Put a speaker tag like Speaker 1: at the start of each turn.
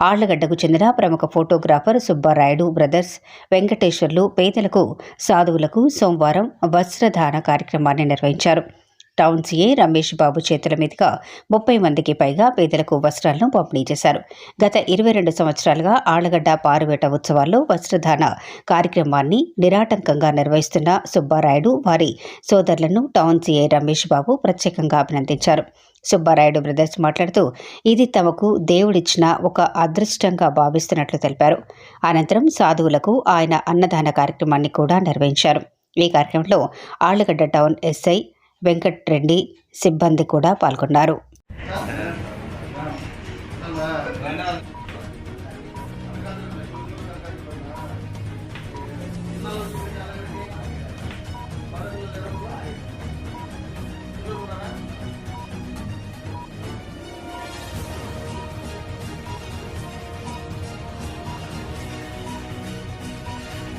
Speaker 1: ఆళ్ళగడ్డకు చెందిన ప్రముఖ photographer Subbarayudu brothers Venkateswarlu పేదలకు సాధువులకు సోమవారం వస్త్రదాన కార్యక్రమాన్ని నిర్వహించారు. టౌన్ సీఏ రమేష్ బాబు చేతుల మీదుగా ముప్పై మందికి పైగా పేదలకు వస్త్రాలను పంపిణీ చేశారు. గత ఇరవై రెండు సంవత్సరాలుగా ఆళ్ళగడ్డ పారువేట ఉత్సవాల్లో వస్త్రదాన కార్యక్రమాన్ని నిరాటంకంగా నిర్వహిస్తున్న సుబ్బారాయుడు వారి సోదరులను టౌన్ సీఏ రమేష్ బాబు ప్రత్యేకంగా అభినందించారు. సుబ్బారాయుడు బ్రదర్స్ మాట్లాడుతూ ఇది తమకు దేవుడిచ్చిన ఒక అదృష్టంగా భావిస్తున్నట్లు తెలిపారు. అనంతరం సాధువులకు ఆయన అన్నదాన కార్యక్రమాన్ని కూడా నిర్వహించారు. ఈ కార్యక్రమంలో ఆళ్ళగడ్డ టౌన్ ఎస్ఐ వెంకట్రెడ్డి సిబ్బంది కూడా పాల్గొన్నారు.